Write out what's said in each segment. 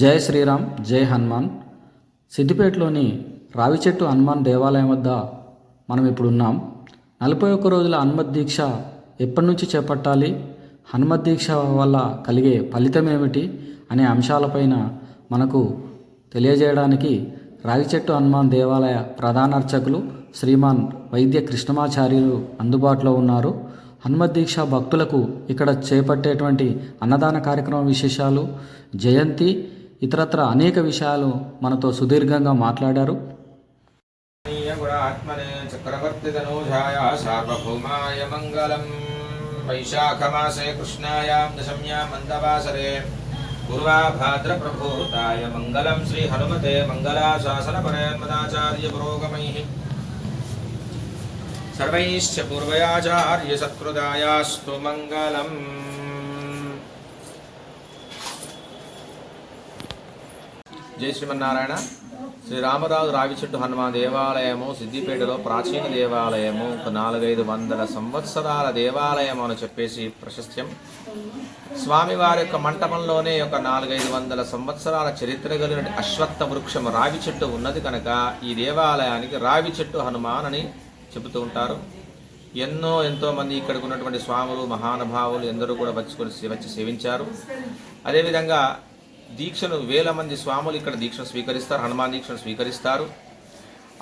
జై శ్రీరామ్ జై హనుమాన్. సిద్దిపేటలోని రావి చెట్టు హనుమాన్ దేవాలయం వద్ద మనం ఇప్పుడున్నాం. నలభై ఒక్క రోజుల హనుమత్ దీక్ష ఎప్పటి నుంచి చేపట్టాలి? హనుమత్ దీక్ష వల్ల కలిగే ఫలితం ఏమిటి? అనే అంశాలపైన మనకు తెలియజేయడానికి రావి చెట్టు హనుమాన్ దేవాలయ ప్రధాన అర్చకులు శ్రీమాన్ వైద్య కృష్ణమాచార్యులు అందుబాటులో ఉన్నారు. హనుమద్దీక్ష భక్తులకు ఇక్కడ చేపట్టేటువంటి అన్నదాన కార్యక్రమ విశేషాలు జయంతి ఇతరత్ర అనేక విషయాలు మనతో సుదీర్ఘంగా మాట్లాడారు. మంగళం. వైశాఖమాసే కృష్ణాయాం దశమ్యాం మందవాసరే. పూర్వాభాద్రప్రభూతాయ మంగళం శ్రీ హనుమతే మంగళాశాసనపరేన్మదాచార్య పురోగమై. సర్వైశ్చ పూర్వయాచార్య సత్కృదాయాస్తు మంగళం. జై శ్రీమన్నారాయణ. శ్రీ రామరాజు రావిచెట్టు హనుమాన్ దేవాలయము సిద్దిపేటలో ప్రాచీన దేవాలయము ఒక నాలుగైదు వందల సంవత్సరాల దేవాలయం అని చెప్పేసి ప్రశస్త్యం. స్వామివారి యొక్క మంటపంలోనే ఒక నాలుగైదు వందల సంవత్సరాల చరిత్ర కలిగిన అశ్వత్థ వృక్షం రావి చెట్టు ఉన్నది కనుక ఈ దేవాలయానికి రావి చెట్టు హనుమాన్ అని చెబుతూ ఉంటారు. ఎన్నో ఎంతో మంది ఇక్కడికి ఉన్నటువంటి స్వాములు మహానుభావులు ఎందరూ కూడా వచ్చి వచ్చి సేవించారు. అదేవిధంగా దీక్షను వేల మంది స్వాములు ఇక్కడ దీక్షను స్వీకరిస్తారు హనుమాన్ దీక్షను స్వీకరిస్తారు.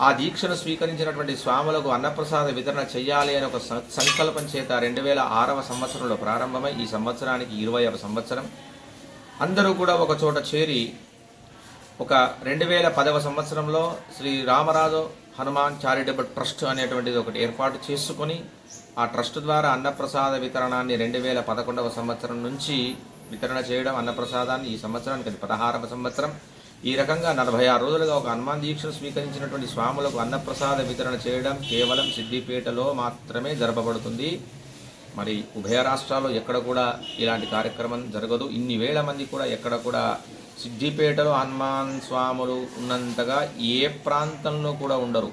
ఆ దీక్షను స్వీకరించినటువంటి స్వాములకు అన్నప్రసాద వితరణ చేయాలి అనే ఒక సంకల్పం చేత రెండు వేల ఆరవ సంవత్సరంలో ప్రారంభమై ఈ సంవత్సరానికి ఇరవైవ సంవత్సరం. అందరూ కూడా ఒక చోట చేరి ఒక రెండు వేల పదవ సంవత్సరంలో శ్రీ రామరాజు హనుమాన్ చారిటబుల్ ట్రస్ట్ అనేటువంటిది ఒకటి ఏర్పాటు చేసుకొని ఆ ట్రస్ట్ ద్వారా అన్నప్రసాద వితరణాన్ని రెండు వేల పదకొండవ సంవత్సరం నుంచి వితరణ చేయడం అన్నప్రసాదాన్ని ఈ సంవత్సరానికి అది పదహారవ సంవత్సరం. ఈ రకంగా నలభై ఆరు రోజులుగా ఒక హనుమాన్ దీక్షను స్వీకరించినటువంటి స్వాములకు అన్నప్రసాద వితరణ చేయడం కేవలం సిద్దిపేటలో మాత్రమే జరపబడుతుంది. మరి ఉభయ రాష్ట్రాల్లో ఎక్కడ కూడా ఇలాంటి కార్యక్రమం జరగదు. ఇన్ని వేల మంది కూడా ఎక్కడ కూడా సిద్దిపేటలో హనుమాన్ స్వాములు ఉన్నంతగా ఏ ప్రాంతంలో కూడా ఉండరు.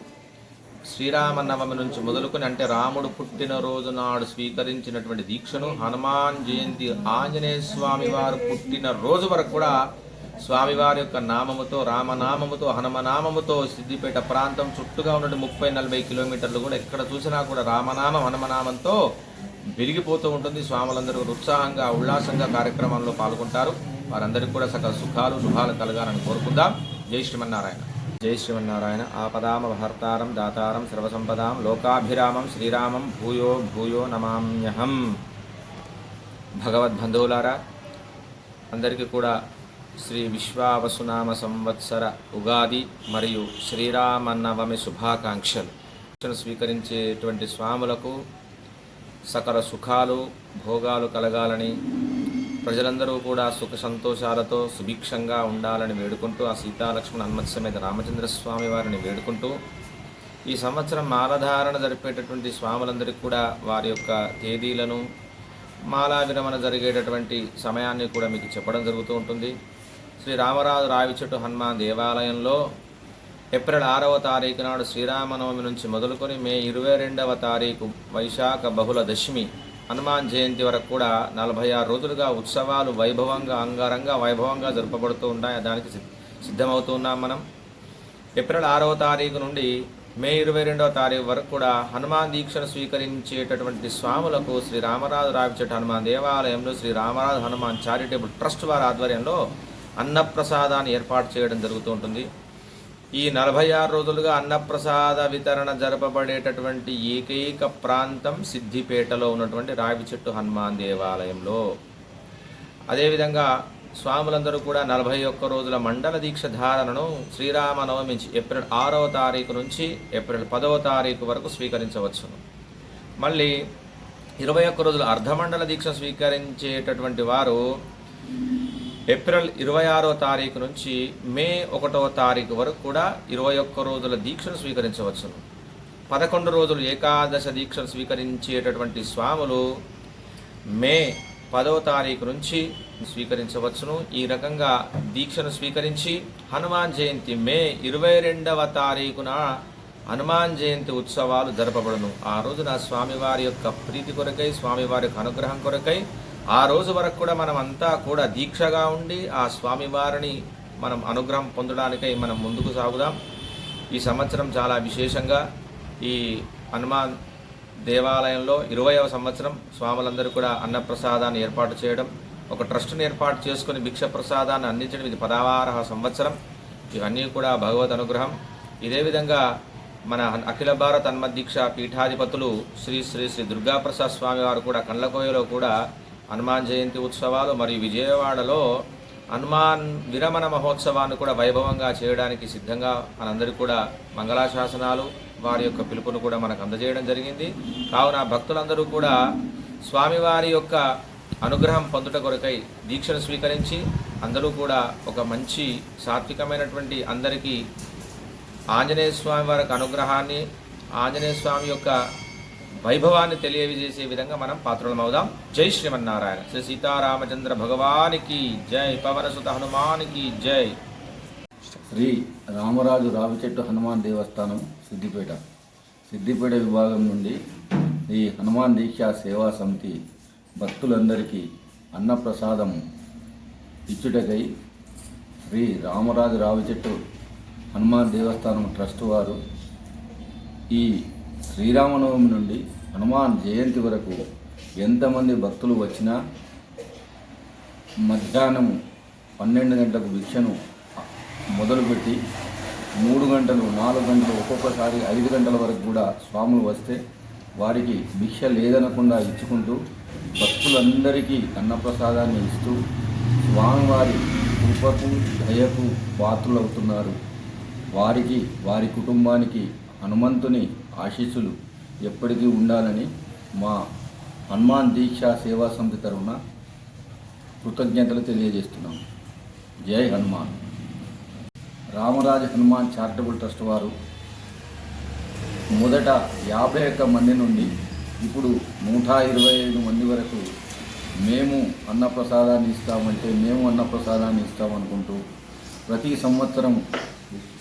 శ్రీరామనవమి నుంచి మొదలుకొని అంటే రాముడు పుట్టిన రోజు నాడు స్వీకరించినటువంటి దీక్షను హనుమాన్ జయంతి ఆంజనేయ స్వామి వారు పుట్టిన రోజు వరకు కూడా స్వామివారి యొక్క నామముతో రామనామముతో హనుమనామముతో సిద్దిపేట ప్రాంతం చుట్టూగా ఉన్నటువంటి ముప్పై నలభై కిలోమీటర్లు కూడా ఎక్కడ చూసినా కూడా రామనామం హనుమనామంతో విరిగిపోతూ ఉంటుంది. స్వాములందరూ ఉత్సాహంగా ఉల్లాసంగా కార్యక్రమంలో పాల్గొంటారు. వారందరికీ కూడా సకల సుఖాలు శుభాలు కలగాలని కోరుకుందాం. జై శ్రీమన్నారాయణ. జై శ్రీమన్నారాయణ. ఆపదామ భర్తారం దాతారం సర్వసంపదాం లోకాభిరామం శ్రీరామం భూయో భూయో నమామ్యహం. భగవద్బంధువులారా అందరికీ కూడా శ్రీ విశ్వావసునామ సంవత్సర ఉగాది మరియు శ్రీరామనవమి శుభాకాంక్షలు. స్వీకరించేటువంటి స్వాములకు సకల సుఖాలు భోగాలు కలగాలని ప్రజలందరూ కూడా సుఖ సంతోషాలతో సుభిక్షంగా ఉండాలని వేడుకుంటూ ఆ సీతాలక్ష్మణ హనుమత్ రామచంద్రస్వామి రామచంద్ర స్వామి వారిని వేడుకుంటూ ఈ సంవత్సరం మాలధారణ జరిపేటటువంటి స్వాములందరికీ కూడా వారి యొక్క తేదీలను మాలా విరమణ జరిగేటటువంటి సమయాన్ని కూడా మీకు చెప్పడం జరుగుతూ ఉంటుంది. శ్రీ రామరాజు రావిచెట్టు హనుమాన్ దేవాలయంలో ఏప్రిల్ ఆరవ తారీఖు నాడు శ్రీరామనవమి నుంచి మొదలుకొని మే ఇరవై రెండవ తారీఖు వైశాఖ బహుళ దశమి హనుమాన్ జయంతి వరకు కూడా నలభై ఆరు రోజులుగా ఉత్సవాలు వైభవంగా అంగరంగ వైభవంగా జరపబడుతూ ఉన్నాయి. దానికి సిద్ధమవుతూ ఉన్నాం మనం. ఏప్రిల్ ఆరవ తారీఖు నుండి మే ఇరవై రెండవ తారీఖు వరకు కూడా హనుమాన్ దీక్షను స్వీకరించేటటువంటి స్వాములకు శ్రీ రామరాజు రావిచెట్టు హనుమాన్ దేవాలయంలో శ్రీ రామరాజు హనుమాన్ చారిటబుల్ ట్రస్ట్ వారి ఆధ్వర్యంలో అన్నప్రసాదాన్ని ఏర్పాటు చేయడం జరుగుతూ ఉంటుంది. ఈ నలభై ఆరు రోజులుగా అన్నప్రసాద వితరణ జరపబడేటటువంటి ఏకైక ప్రాంతం సిద్దిపేటలో ఉన్నటువంటి రావి చెట్టు హనుమాన్ దేవాలయంలో. అదేవిధంగా స్వాములందరూ కూడా నలభై ఒక్క రోజుల మండల దీక్ష ధారణను శ్రీరామనవమి ఏప్రిల్ ఆరవ తారీఖు నుంచి ఏప్రిల్ పదవ తారీఖు వరకు స్వీకరించవచ్చును మళ్ళీ ఇరవై ఒక్క రోజుల అర్ధమండల దీక్ష స్వీకరించేటటువంటి వారు ఏప్రిల్ ఇరవై ఆరో తారీఖు నుంచి మే ఒకటవ తారీఖు వరకు కూడా ఇరవై ఒక్క రోజుల దీక్షను స్వీకరించవచ్చును. పదకొండు రోజులు ఏకాదశ దీక్షను స్వీకరించేటటువంటి స్వాములు మే పదవ తారీఖు నుంచి స్వీకరించవచ్చును. ఈ రకంగా దీక్షను స్వీకరించి హనుమాన్ జయంతి మే ఇరవై రెండవ తారీఖున హనుమాన్ జయంతి ఉత్సవాలు జరపబడును. ఆ రోజున స్వామివారి యొక్క ప్రీతి కొరకై స్వామివారి యొక్క అనుగ్రహం కొరకై ఆ రోజు వరకు కూడా మనం అంతా కూడా దీక్షగా ఉండి ఆ స్వామివారిని మనం అనుగ్రహం పొందడానికై మనం ముందుకు సాగుదాం. ఈ సంవత్సరం చాలా విశేషంగా ఈ హనుమాన్ దేవాలయంలో ఇరవయవ సంవత్సరం స్వాములందరూ కూడా అన్నప్రసాదాన్ని ఏర్పాటు చేయడం ఒక ట్రస్ట్ని ఏర్పాటు చేసుకుని భిక్ష ప్రసాదాన్ని అందించడం ఇది పదహారవ సంవత్సరం. ఇవన్నీ కూడా భగవద్ అనుగ్రహం. ఇదే విధంగా మన అఖిల భారత హనుమదీక్ష పీఠాధిపతులు శ్రీ శ్రీ శ్రీ దుర్గాప్రసాద్ స్వామి వారు కూడా కండ్లకోయలో కూడా హనుమాన్ జయంతి ఉత్సవాలు మరియు విజయవాడలో హనుమాన్ విరమణ మహోత్సవాన్ని కూడా వైభవంగా చేయడానికి సిద్ధంగా మనందరికీ కూడా మంగళాశాసనాలు వారి యొక్క పిలుపును కూడా మనకు అందజేయడం జరిగింది. కావున భక్తులందరూ కూడా స్వామివారి యొక్క అనుగ్రహం పొందుట కొరకై దీక్షను స్వీకరించి అందరూ కూడా ఒక మంచి సాత్వికమైనటువంటి అందరికీ ఆంజనేయ స్వామి వారికి అనుగ్రహాన్ని ఆంజనేయ స్వామి యొక్క వైభవాన్ని తెలియజేసే విధంగా మనం పాత్రలమవుదాం. జై శ్రీమన్నారాయణ. శ్రీ సీతారామచంద్ర భగవానికి జై. పవనసుత హనుమానికి జై. శ్రీ రామరాజు రావిచెట్టు హనుమాన్ దేవస్థానం సిద్దిపేట. సిద్దిపేట విభాగం నుండి ఈ హనుమాన్ దీక్షా సేవా సమితి భక్తులందరికీ అన్నప్రసాదం ఇచ్చుటకై శ్రీ రామరాజు రావిచెట్టు హనుమాన్ దేవస్థానం ట్రస్ట్ వారు ఈ శ్రీరామనవమి నుండి హనుమాన్ జయంతి వరకు ఎంతమంది భక్తులు వచ్చినా మధ్యాహ్నం పన్నెండు గంటలకు భిక్షను మొదలుపెట్టి మూడు గంటలు నాలుగు గంటలు ఒక్కొక్కసారి ఐదు గంటల వరకు కూడా స్వాములు వస్తే వారికి భిక్ష లేదనకుండా ఇచ్చుకుంటూ భక్తులందరికీ అన్నప్రసాదాన్ని ఇస్తూ స్వామివారి కృపకు దయకు పాత్రులవుతున్నారు. వారికి వారి కుటుంబానికి హనుమంతుని ఆశీస్సులు ఎప్పటికీ ఉండాలని మా హనుమాన్ దీక్షా సేవా సమితి తరఫున కృతజ్ఞతలు తెలియజేస్తున్నాం జై హనుమాన్. రామరాజ హనుమాన్ చారిటబుల్ ట్రస్ట్ వారు మొదట యాభై ఒక్క మంది నుండి ఇప్పుడు నూట ఇరవై ఐదు మంది వరకు మేము అన్నప్రసాదాన్ని ఇస్తామంటే మేము అన్నప్రసాదాన్ని ఇస్తామనుకుంటూ ప్రతి సంవత్సరం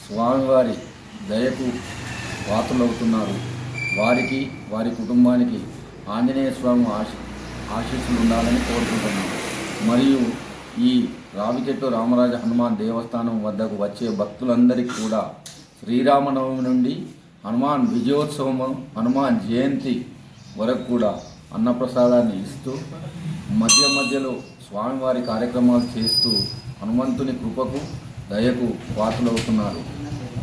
స్వామివారి దయకు పాత్రలవుతున్నారు. వారికి వారి కుటుంబానికి ఆంజనేయ స్వామి ఆశ ఆశీస్సులు ఉండాలని కోరుకుంటున్నాను మరియు ఈ రావిచెట్టు రామరాజ హనుమాన్ దేవస్థానం వద్దకు వచ్చే భక్తులందరికీ కూడా శ్రీరామనవమి నుండి హనుమాన్ విజయోత్సవం హనుమాన్ జయంతి వరకు కూడా అన్నప్రసాదాన్ని ఇస్తూ మధ్య మధ్యలో స్వామివారి కార్యక్రమాలు చేస్తూ హనుమంతుని కృపకు దయకు పాత్రలవుతున్నారు.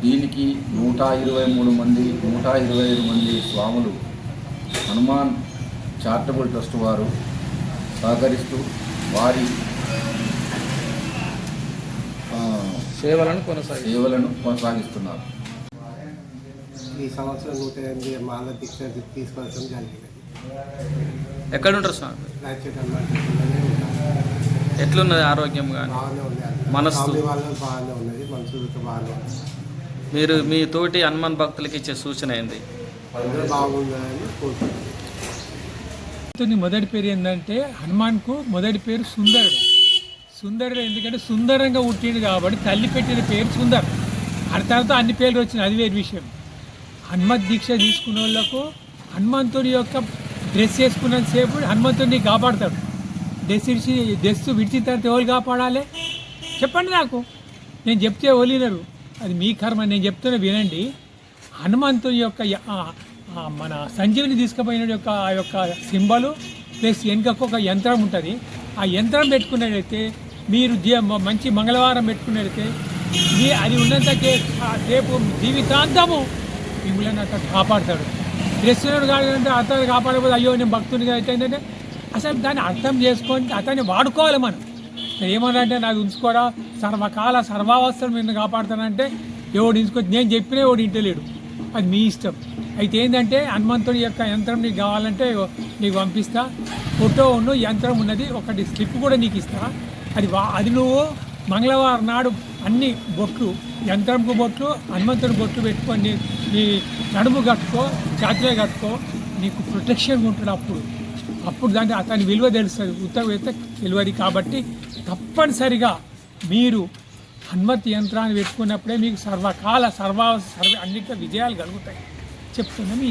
దీనికి నూట ఇరవై మూడు మంది నూట ఇరవై ఐదు మంది స్వాములు హనుమాన్ చారిటబుల్ ట్రస్ట్ వారు సహకరిస్తూ వారి సేవలను కొనసాగి సేవలను కొనసాగిస్తున్నారు. ఈ సంవత్సరం నూట ఎనిమిది మాల దీక్ష తీసుకోవడం జరిగింది. ఎక్కడ ఉంటారు. స్వామి ఎట్లున్నది ఆరోగ్యం కానీ. మనస్సు. బాగానే ఉన్నది మనసులతో బాగానే ఉంది. మీరు మీ తోటి హనుమాన్ భక్తులకి ఇచ్చే సూచన ఏంది? అందరూ మొదటి పేరు ఏంటంటే హనుమాన్కు మొదటి పేరు సుందరుడు. సుందరుడు ఎందుకంటే సుందరంగా పుట్టిండు కాబట్టి తల్లి పెట్టిన పేరు సుందర్. ఆ తర్వాత అన్ని పేర్లు వచ్చినాయి అది వేరు విషయం. హనుమత్ దీక్ష తీసుకున్న వాళ్ళకు హనుమంతుడి యొక్క డ్రెస్ వేసుకున్నంతసేపు హనుమంతుడిని కాపాడతాడు. డ్రెస్ ఇడిచి డ్రెస్ విడిచిన తర్వాత ఎవరు కాపాడాలి? చెప్పండి నాకు. నేను చెప్తే వలినరు అది మీ కర్మ నేను చెప్తున్నా వినండి. హనుమంతుని యొక్క మన సంజీవిని తీసుకుపోయిన యొక్క ఆ యొక్క సింబలు ప్లస్ వెనుకకు ఒక యంత్రం ఉంటుంది. ఆ యంత్రం పెట్టుకున్నట్లయితే మీరు మంచి మంగళవారం పెట్టుకున్నట్లయితే మీ అది ఉన్నంతకే ఆ రేపు జీవితాంతము మిమ్మల్ని అక్కడ కాపాడతాడు. డ్రెస్సులను కాదంటే అతను కాపాడకపోతే అయ్యో నేను భక్తునిగా అయితే ఏంటంటే అసలు దాన్ని అర్థం చేసుకొని అతన్ని వాడుకోవాలి మనం. ఏమనంటే నాకు ఉంచుకోరా? సర్వకాల సర్వావస్థలు మీరు కాపాడుతానంటే ఎవడు ఉంచుకో నేను చెప్పినా ఎవడు ఇంటలేడు. అది మీ ఇష్టం. అయితే ఏంటంటే హనుమంతుడి యొక్క యంత్రం నీకు కావాలంటే నీకు పంపిస్తా. ఫోటో ఉన్న యంత్రం ఉన్నది ఒకటి స్లిప్ కూడా నీకు ఇస్తా. అది వా అది నువ్వు మంగళవారం నాడు అన్ని బొట్లు యంత్రంకు బొట్లు హనుమంతుడి బొట్లు పెట్టుకొని నీ- నడుము కట్టుకో జాతీయ కట్టుకో నీకు ప్రొటెక్షన్ ఉంటాడు అప్పుడు. అప్పుడు దాన్ని అతని విలువ తెలుస్తుంది. ఉత్తరం అయితే తెలియదు కాబట్టి తప్పనిసరిగా మీరు హనుమత్ యంత్రాన్ని పెట్టుకున్నప్పుడే మీకు సర్వకాల సర్వ సర్వ అన్నింటి విజయాలు కలుగుతాయి. చెప్తున్నా మీ